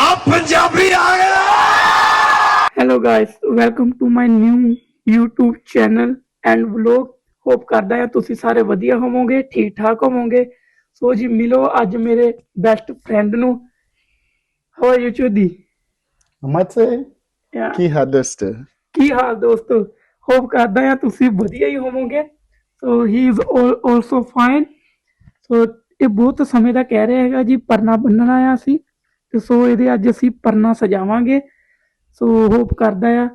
ਆ ਪੰਜਾਬੀ ਆ ਗਿਆ hello guys welcome to my new YouTube channel and vlog hope ਕਰਦਾ ਹਾਂ ਤੁਸੀਂ ਸਾਰੇ ਵਧੀਆ ਹੋਵੋਗੇ ਠੀਕ ਠਾਕ ਹੋਵੋਗੇ। ਸੋ ਜੀ ਮਿਲੋ ਅੱਜ ਮੇਰੇ ਬੈਸਟ ਫਰੈਂਡ ਨੂੰ। ਹਾਊ ਆਰ ਯੂ ਕੀ ਹਾਲ ਦੋਸਤ? ਕੀ ਹਾਲ ਦੋਸਤੋ? ਹੋਪ ਕਰਦਾ ਹਾਂ ਤੁਸੀਂ ਵਧੀਆ ਹੀ ਹੋਵੋਗੇ। So he is also fine so ਇਹ ਬਹੁਤ ਸਮੇਂ ਦਾ ਕਹਿ ਰਿਹਾ ਹੈਗਾ ਜੀ, ਪਰਨਾ ਬੰਨਣਾ ਆ ਸੀ ਤੇ ਸੋ ਇਹਦੇ ਅੱਜ ਅਸੀਂ ਪਰਨਾ ਸਜਾਵਾਂਗੇ। ਸੋ ਹੋਪ ਕਰਦਾ ਆ,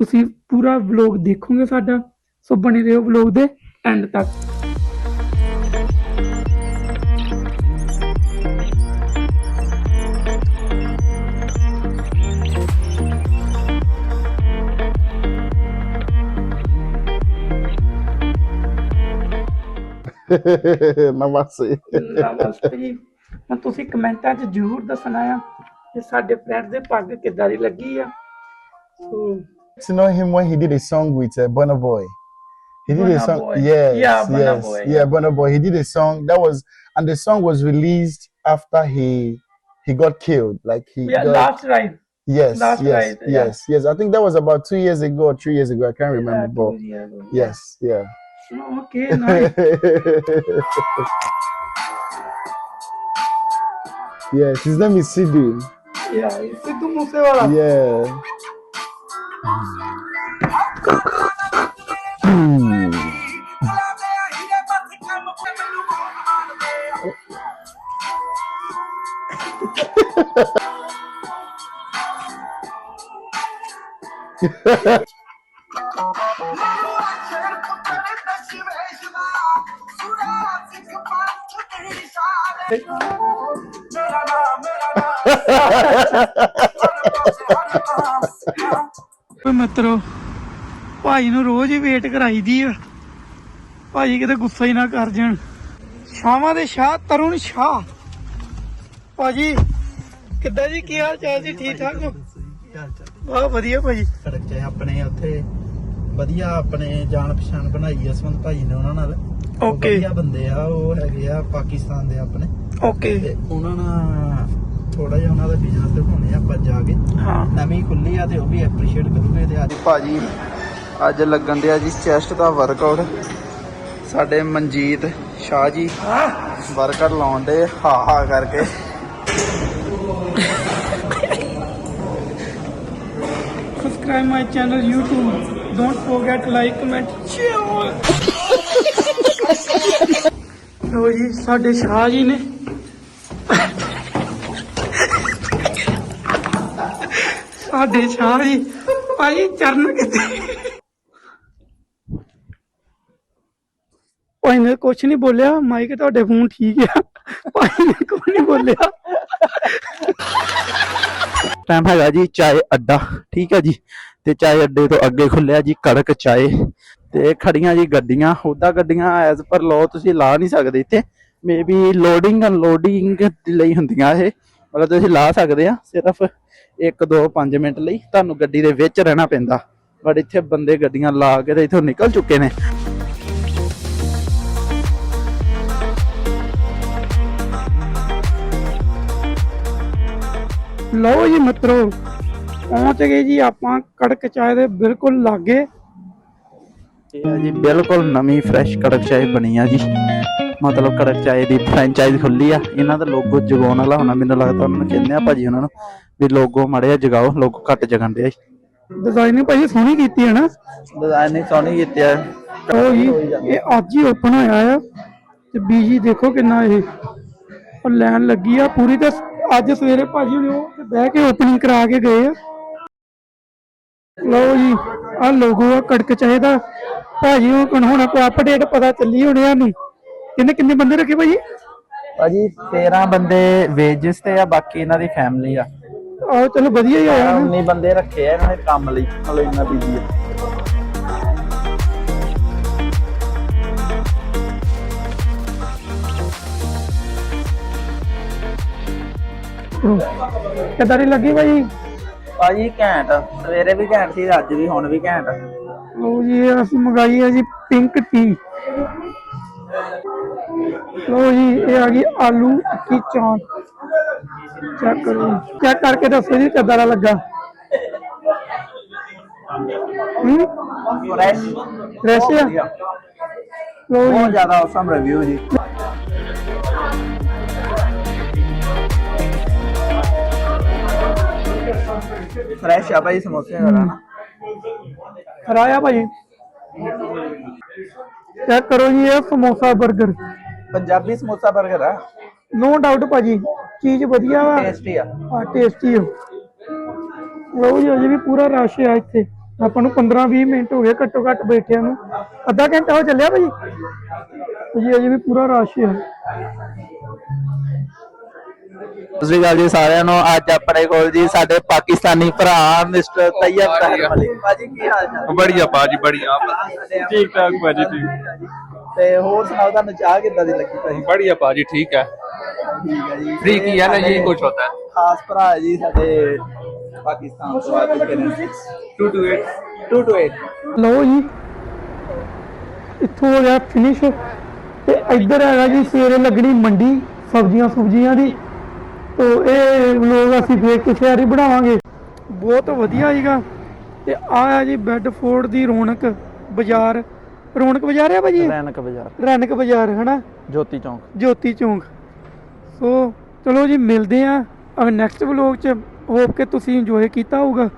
ਤੁਸੀਂ ਪੂਰਾ ਵਲੌਗ ਦੇਖੋਗੇ ਸਾਡਾ। ਸੋ ਬਣੇ ਰਹੋ ਵਲੌਗ ਦੇ ਐਂਡ ਤੱਕ। ਨਮਸਤੇ ਨਮਸਤੇ ਜੀ ਹੁਣ ਤੁਸੀਂ ਕਮੈਂਟਾਂ 'ਚ ਜ਼ਰੂਰ ਦੱਸਣਾ ਆ ਕਿ ਸਾਡੇ ਫਰੈਂਡ ਦੇ ਪੱਗ ਕਿੱਦਾਂ ਦੀ ਲੱਗੀ ਆ ਸੋ to know him when he did a song with uh, Burna Boy. He did Burna a song, Boy. yes, Yeah, Burna yes, Boy, yeah, yeah. Burna Boy. He did a song that was, and the song was released after he he got killed. Like he yeah, got, last ride yes, last yes, ride, yeah. yes, yes. I think that was about two years ago or three years ago. I can't remember, but Yeah, yes, yeah. Okay, nice. yes, his name is Sidhu. Yeah, Sidhu Musewala. Yeah. Hmm. ਓਏ ਮਿੱਤਰੋ, ਭਾਈ ਨੂੰ ਰੋਜ਼ ਹੀ wait ਕਰਾਈਦੀ ਆ। ਭਾਈ ਕਿਤੇ ਗੁੱਸਾ ਹੀ ਨਾ ਕਰ ਜਾਣ। ਸ਼ਾਮਾਂ ਦੇ ਸ਼ਾਹ, ਤਰੁਣ ਸ਼ਾਹ। ਭਾਜੀ, ਕਿੱਦਾਂ ਜੀ, ਕੀ ਹਾਲ ਚਾਲ ਜੀ? ਠੀਕ ਠਾਕ ਹੋ? ਬਹੁਤ ਵਧੀਆ ਭਾਜੀ। ਸੜਕ 'ਚ ਆਪਣੇ ਉੱਥੇ ਵਧੀਆ ਆਪਣੇ ਜਾਣ ਪਛਾਣ ਬਣਾਈ ਆ ਸੰਤ ਭਾਈ ਨੇ ਉਹਨਾਂ ਨਾਲ। Okay. ਵਧੀਆ ਬੰਦੇ ਆ ਉਹ ਹੈਗੇ ਆ ਪਾਕਿਸਤਾਨ ਦੇ ਆਪਣੇ ਓਕੇ ਤੇ ਉਹਨਾਂ ਨਾਲ ਥੋੜਾ ਜਿਹਾ ਉਹਨਾਂ ਦਾ ਬਿਜ਼ਨਸ ਦਿਖਾਉਣੇ ਆ ਆਪਾਂ ਜਾ ਕੇ ਹਾਂ ਨਵੀਂ ਖੁੱਲੀ ਆ ਤੇ ਉਹ ਵੀ ਐਪਰੀਸ਼ੀਏਟ ਕਰੂਗੇ ਤੇ ਅੱਜ ਭਾਜੀ ਅੱਜ ਲੱਗਣ ਦਿਆ ਜੀ ਚੈਸਟ ਦਾ ਵਰਕਆਊਟ ਸਾਡੇ ਮਨਜੀਤ ਸ਼ਾਹ ਜੀ ਵਰਕਆਊਟ ਲਾਉਣ ਦੇ ਹਾ ਹਾ ਕਰਕੇ subscribe my channel YouTube. Don't forget like, comment, share. ਲੋ ਜੀ, ਸਾਡੇ ਸ਼ਾਹ ਜੀ ਨੇ। ਸਾਡੇ ਸ਼ਾਹ ਜੀ, ਭਾਈ ਚਰਨ ਕਿੱਥੇ? ਭਾਈ ਨੇ ਕੁਛ ਨਹੀਂ ਬੋਲਿਆ, ਮਾਈਕ ਤੁਹਾਡੇ ਫੋਨ ਠੀਕ ਆ। ਭਾਈ ਨੇ ਕੁਛ ਨਹੀਂ ਬੋਲਿਆ। ਟਾਈਮ ਹੈਗਾ ਜੀ ਚਾਏ ਅੱਡਾ, ਠੀਕ ਹੈ ਜੀ। ਤੇ ਚਾਏ ਅੱਡੇ ਤੋਂ ਅੱਗੇ ਖੁੱਲਿਆ ਜੀ ਕੜਕ ਚਾਏ। ਤੇ ਖੜੀਆਂ ਜੀ ਗੱਡੀਆਂ, ਉਹਦਾ ਗੱਡੀਆਂ ਐਜ਼ ਪਰ ਲਾਅ ਤੁਸੀਂ ਲਾ ਨਹੀਂ ਸਕਦੇ ਇੱਥੇ। ਮੇਬੀ ਲੋਡਿੰਗ ਅਨਲੋਡਿੰਗ ਲਈ ਹੁੰਦੀਆਂ ਇਹ। ਮਤਲਬ ਤੁਸੀਂ ਲਾ ਸਕਦੇ ਆ, ਸਿਰਫ 1 2 5 ਮਿੰਟ ਲਈ ਤੁਹਾਨੂੰ ਗੱਡੀ ਦੇ ਵਿੱਚ ਰਹਿਣਾ ਪੈਂਦਾ। ਬਟ ਇੱਥੇ ਬੰਦੇ ਗੱਡੀਆਂ ਲਾ ਕੇ ਤੇ ਇੱਥੋਂ ਨਿਕਲ ਚੁੱਕੇ ਨੇ। ਲਓ ਜੀ ਮਿੱਤਰੋ, ਪਹੁੰਚ ਗਏ ਜੀ ਆਪਾਂ ਕੜਕ ਚਾਏ ਦੇ ਬਿਲਕੁਲ ਲਾਗੇ। ਇਹ ਆ ਜੀ ਬਿਲਕੁਲ ਨਵੀਂ ਫਰੈਸ਼ ਕੜਕ ਚਾਏ ਬਣੀ ਆ ਜੀ। ਮਤਲਬ ਕੜਕ ਚਾਏ ਦੀ ਫਰੈਂਚਾਈਜ਼ ਖੁੱਲੀ ਆ। ਇਹਨਾਂ ਦਾ ਲੋਗੋ ਜਗਾਉਣ ਵਾਲਾ ਹੋਣਾ ਮੈਨੂੰ ਲੱਗਦਾ ਉਹਨਾਂ ਨੂੰ ਕਹਿੰਦੇ ਆ ਭਾਜੀ ਉਹਨਾਂ ਨੂੰ ਵੀ ਲੋਗੋ ਮੜਿਆ ਜਗਾਓ ਲੋਗੋ ਘੱਟ ਜਗਣ ਦੇ ਡਿਜ਼ਾਈਨਿੰਗ ਭਾਈ ਸੋਹਣੀ ਕੀਤੀ ਹੈ ਨਾ? ਡਿਜ਼ਾਈਨ ਨਹੀਂ ਸੋਹਣੀ ਕੀਤੀ ਆ। ਲਓ ਜੀ ਇਹ ਅੱਜ ਹੀ ਓਪਨ ਹੋਇਆ ਆ। ਤੇ ਬੀਜੀ ਦੇਖੋ ਕਿੰਨਾ ਇਹ। ਉਹ ਲਾਈਨ ਲੱਗੀ ਆ ਪੂਰੀ ਤੇ ਅੱਜ ਸਵੇਰੇ ਭਾਜੀ ਨੇ ਉਹ ਤੇ ਬਹਿ ਕੇ ਓਪਨਿੰਗ ਕਰਾ ਕੇ ਗਏ ਆ। ਲਓ ਜੀ ਆ ਲੋਗੋ ਆ ਕੜਕ ਚਾਹੀਦਾ ਭਾਜੀ ਉਹ ਹੁਣ ਹੁਣ ਕੋ ਅਪਡੇਟ ਪਤਾ ਚੱਲੀ ਹੋਣੀ ਆ ਨੂੰ ਕਿੰਨੇ ਕਿੰਨੇ ਬੰਦੇ ਰੱਖੇ ਭਾਜੀ? ਭਾਜੀ 13 ਬੰਦੇ ਵੇਜਸ ਤੇ ਆ ਬਾਕੀ ਇਹਨਾਂ ਦੀ ਫੈਮਿਲੀ ਆ। ਆਹ ਚਲੋ ਵਧੀਆ ਹੀ ਹੋਇਆ ਨਾ 19 ਬੰਦੇ ਰੱਖੇ ਆ ਇਹਨਾਂ ਨੇ ਕੰਮ ਲਈ। ਮਤਲਬ ਇੰਨਾ ਬੀਜੀ ਆ। ਕਿੱਦਾਂ ਦੀ ਲੱਗੀ ਭਾਜੀ? ਭਾਜੀ ਘੈਂਟ ਸਵੇਰੇ ਵੀ ਘੈਂਟ ਸੀ ਅੱਜ ਵੀ ਹੁਣ ਵੀ ਘੈਂਟ। ਲਓ ਜੀ ਇਹ ਅਸੀਂ ਮੰਗਾਈ ਹੈ ਜੀ ਪਿੰਕ ਟੀ ਲੋ ਜੀ ਇਹ ਆ ਗਈ ਆਲੂ ਟਿੱਕੀ ਚਾਂਪ ਚੈੱਕ ਕਰੋ। ਚੈੱਕ ਕਰਕੇ ਦੱਸੋ ਜੀ ਕਿੱਦਾਂ ਦਾ ਲੱਗਾ। ਹੂੰ? ਫਰੈਸ਼ ਫਰੈਸ਼ ਆ? ਲੋ ਜੀ। ਬਹੁਤ ਜ਼ਿਆਦਾ ਔਸਮ ਰਿਵਿਊ ਜੀ। ਫਰੈਸ਼ ਆ ਭਾਈ ਸਮੋਸੇ ਦਾ ਨਾ ਕਰਾਇਆ ਭਾਜੀ ਚੈੱਕ ਕਰੋ ਜੀ ਇਹ ਸਮੋਸਾ 버ਗਰ ਪੰਜਾਬੀ ਸਮੋਸਾ 버ਗਰ ਆ। ਨੋ ਡਾਊਟ ਭਾਜੀ ਚੀਜ਼ ਵਧੀਆ ਵਾ। ਟੇਸਟੀ ਆ। ਆ ਟੇਸਟੀ ਹੋ ਲਓ ਜੀ ਅਜੇ ਵੀ ਪੂਰਾ ਰਸ਼ ਆ ਇੱਥੇ। ਆਪਾਂ ਨੂੰ 15 20 ਮਿੰਟ ਹੋ ਗਏ ਘੱਟੋ ਘੱਟ ਬੈਠਿਆਂ ਨੂੰ। ਅੱਧਾ ਘੰਟਾ ਹੋ ਚੱਲਿਆ ਭਾਜੀ ਜੀ ਅਜੇ ਵੀ ਪੂਰਾ ਰਸ਼ ਆ। ਸਤਿ ਸ਼੍ਰੀ ਅਕਾਲ ਜੀ ਸਾਰਿਆਂ ਨੂੰ ਅੱਜ ਆਪਣੇ ਕੋਲ ਜੀ ਸਾਡੇ ਪਾਕਿਸਤਾਨੀ ਭਰਾ ਮਿਸਟਰ ਤੈਯਬ ਤਾਹਿਰ ਮਲਿਕ ਭਾਜੀ ਕੀ ਹਾਲ ਚਾਲ बढ़िया बाजी बढ़िया ठीक ठाक बाजी ठीक ਤੇ ਹੋਰ ਸੁਣਾਓ ਤੁਹਾਨੂੰ ਚਾਹ ਕਿੱਦਾਂ ਦੀ ਲੱਗੀ ਭਾਜੀ बढ़िया बाजी ठीक है ਠੀਕ ਹੈ ਜੀ फ्री की है ना यही कुछ होता है ਖਾਸ ਭਰਾ ਹੈ ਜੀ ਸਾਡੇ ਪਾਕਿਸਤਾਨ ਤੋਂ ਆ ਚੁੱਕੇ ਨੇ टू टू एट 228 ਲਓ ਜੀ ਇੱਥੋਂ ਹੋ ਗਿਆ ਫਿਨਿਸ਼ ਤੇ ਇੱਧਰ ਹੈਗਾ ਜੀ ਸਵੇਰੇ ਲੱਗਣੀ ਮੰਡੀ ਸਬਜ਼ੀਆਂ ਸੁਬਜ਼ੀਆਂ ਦੀ ਤੋ ਇਹ ਲੋਕ ਅਸੀਂ ਫੇਰ ਕਿਸੇ ਵਾਰੀ ਬਣਾਵਾਂਗੇ। ਬਹੁਤ ਵਧੀਆ ਸੀਗਾ। ਤੇ ਆ ਹੈ ਜੀ ਬੈੱਡਫੋਰਡ ਦੀ ਰੌਣਕ ਬਾਜ਼ਾਰ। ਰੌਣਕ ਬਾਜ਼ਾਰ ਹੈ ਭਾਜੀ ਰੈਨਕ ਬਾਜ਼ਾਰ। ਰੌਣਕ ਬਾਜ਼ਾਰ ਹਨਾ? ਜੋਤੀ ਚੌਂਕ। ਜੋਤੀ ਚੌਂਕ। ਸੋ ਚਲੋ ਜੀ ਮਿਲਦੇ ਆ। ਅਗਰ ਨੈਕਸਟ ਵਲੋਗ ਚ। ਹੋਪ ਕਿ ਤੁਸੀਂ ਇੰਜੋਏ ਕੀਤਾ ਹੋਊਗਾ।